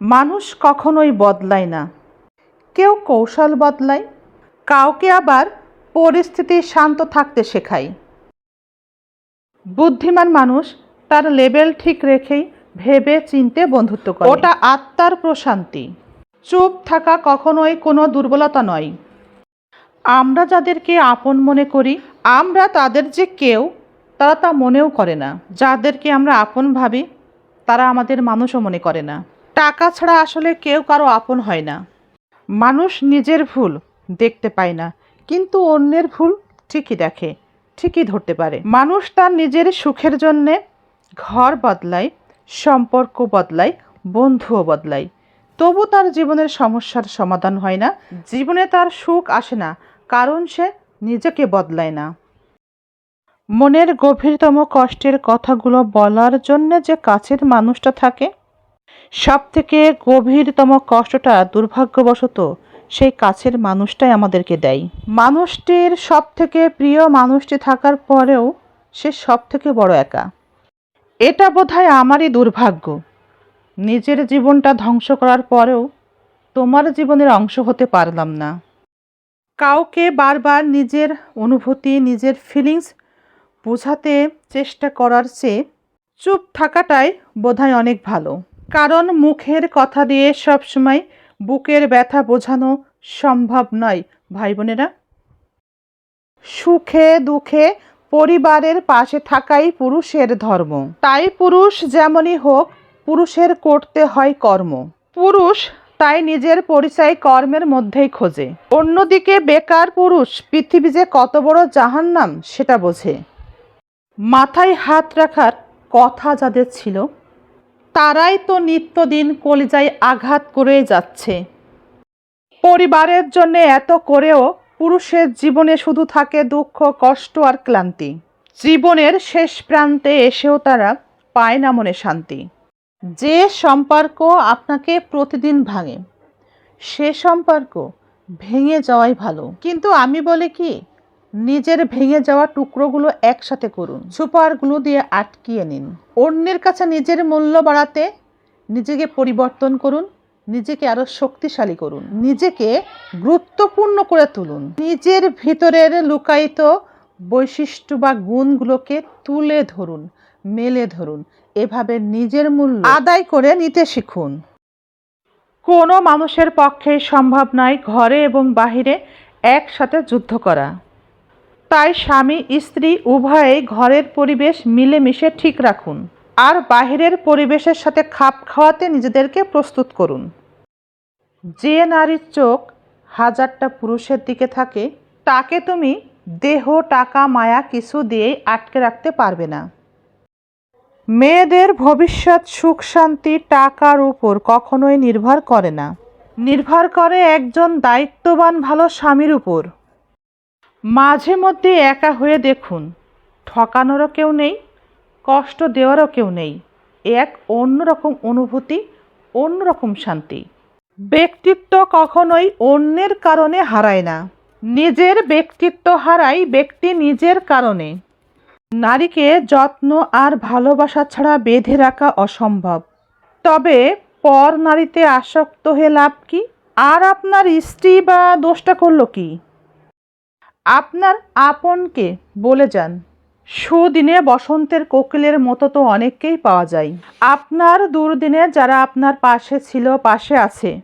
মানুষ কখনোই বদলায় না। কেউ কৌশল বদলায়, কাউকে আবার পরিস্থিতি শান্ত থাকতে শেখায়। বুদ্ধিমান মানুষ তার লেভেল ঠিক রেখেই ভেবে চিনতে বন্ধুত্ব করে। ওটা আত্মার প্রশান্তি। চুপ থাকা কখনোই কোনো দুর্বলতা নয়। আমরা যাদেরকে আপন মনে করি, আমরা তাদের যে কেউ, তারা তা মনেও করে না। যাদেরকে আমরা আপন ভাবি, তারা আমাদের মানুষও মনে করে না। টাকা ছাড়া আসলে কেউ কারও আপন হয় না। মানুষ নিজের ভুল দেখতে পায় না, কিন্তু অন্যের ভুল ঠিকই দেখে, ঠিকই ধরতে পারে। মানুষ তার নিজের সুখের জন্যে ঘর বদলায়, সম্পর্ক বদলায়, বন্ধুও বদলায়। তবু তার জীবনের সমস্যার সমাধান হয় না। জীবনে তার সুখ আসে না, কারণ সে নিজেকে বদলায় না। মনের গভীরতম কষ্টের কথাগুলো বলার জন্য যে কাছের মানুষটা থাকে সব থেকে গভীরতম কষ্টটা দুর্ভাগ্যবশত সেই কাছের মানুষটাই আমাদেরকে দেয়। মানুষটির সব থেকে প্রিয় মানুষটি থাকার পরেও সে সব থেকে বড় একা। এটা বোধহয় আমারই দুর্ভাগ্য। নিজের জীবনটা ধ্বংস করার পরেও তোমার জীবনের অংশ হতে পারলাম না। কাউকে বারবার নিজের অনুভূতি, নিজের ফিলিংস বোঝাতে চেষ্টা করার চেয়ে চুপ থাকাটাই বোধহয় অনেক ভালো। কারণ মুখের কথা দিয়ে সবসময় বুকের ব্যথা বোঝানো সম্ভব নয়, ভাই বোনেরা। সুখে দুঃখে পরিবারের পাশে থাকাই পুরুষের ধর্ম। তাই পুরুষ যেমনই হোক, পুরুষের করতে হয় কর্ম। পুরুষ তাই নিজের পরিচয় কর্মের মধ্যেই খোঁজে। অন্যদিকে বেকার পুরুষ পৃথিবী যে কত বড় জাহান্নাম, সেটা বোঝে। মাথায় হাত রাখার কথা যাদের ছিল তারাই তো নিত্যদিন কলিজায় আঘাত করে যাচ্ছে। পরিবারের জন্য এত করেও পুরুষের জীবনে শুধু থাকে দুঃখ, কষ্ট আর ক্লান্তি। জীবনের শেষ প্রান্তে এসেও তারা পায় না মনে শান্তি। যে সম্পর্ক আপনাকে প্রতিদিন ভাঙে, সে সম্পর্ক ভেঙে যাওয়াই ভালো। কিন্তু আমি বলি কি নিজের ভেঙে যাওয়া টুকরোগুলো একসাথে করুন। সুপারগুলো দিয়ে আটকিয়ে নিন। অন্যের কাছে নিজের মূল্য বাড়াতে নিজেকে পরিবর্তন করুন, নিজেকে আরও শক্তিশালী করুন, নিজেকে গুরুত্বপূর্ণ করে তুলুন। নিজের ভিতরের লুকায়িত বৈশিষ্ট্য বা গুণগুলোকে তুলে ধরুন, মেলে ধরুন। এভাবে নিজের মূল্য আদায় করে নিতে শিখুন। কোনো মানুষের পক্ষে সম্ভব নয় ঘরে এবং বাহিরে একসাথে যুদ্ধ করা। তাই স্বামী, স্ত্রী উভয়েই ঘরের পরিবেশ মিলেমিশে ঠিক রাখুন। আর বাহিরের পরিবেশের সাথে খাপ খাওয়াতে নিজেদেরকে প্রস্তুত করুন। যে নারীর চোখ হাজারটা পুরুষের দিকে থাকে, তাকে তুমি দেহ, টাকা, মায়া কিছু দিয়েই আটকে রাখতে পারবে না। মেয়েদের ভবিষ্যৎ সুখ, শান্তি টাকার উপর কখনোই নির্ভর করে না। নির্ভর করে একজন দায়িত্ববান ভালো স্বামীর উপর। মাঝে মধ্যে একা হয়ে দেখুন। ঠকানোরও কেউ নেই, কষ্ট দেওয়ারও কেউ নেই। এক অন্যরকম অনুভূতি, অন্যরকম শান্তি। ব্যক্তিত্ব কখনোই অন্যের কারণে হারায় না। নিজের ব্যক্তিত্ব হারায় ব্যক্তি নিজের কারণে। নারীকে যত্ন আর ভালোবাসা ছাড়া বেঁধে রাখা অসম্ভব। তবে পর নারীতে আসক্ত হয়ে লাভ কি? আর আপনার স্ত্রী বা দোষটা করল কি? আপনার আপনকে বলে যান। সুদিনে বসন্তের কোকিলের মতো তো অনেককেই পাওয়া যায়। আপনার দুর্দিনে যারা আপনার পাশে ছিল, পাশে আছে,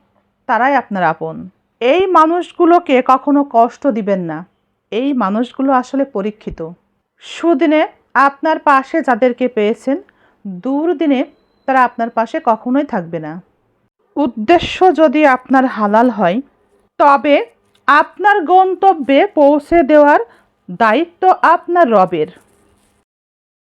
তারাই আপনার আপন। এই মানুষগুলোকে কখনো কষ্ট দিবেন না। এই মানুষগুলো আসলে পরীক্ষিত। সুদিনে আপনার পাশে যাদেরকে পেয়েছেন, দুর্দিনে তারা আপনার পাশে কখনোই থাকবে না। উদ্দেশ্য যদি আপনার হালাল হয়, তবে আপনার গন্তব্যে পৌঁছে দেওয়ার দায়িত্ব আপনার রবের।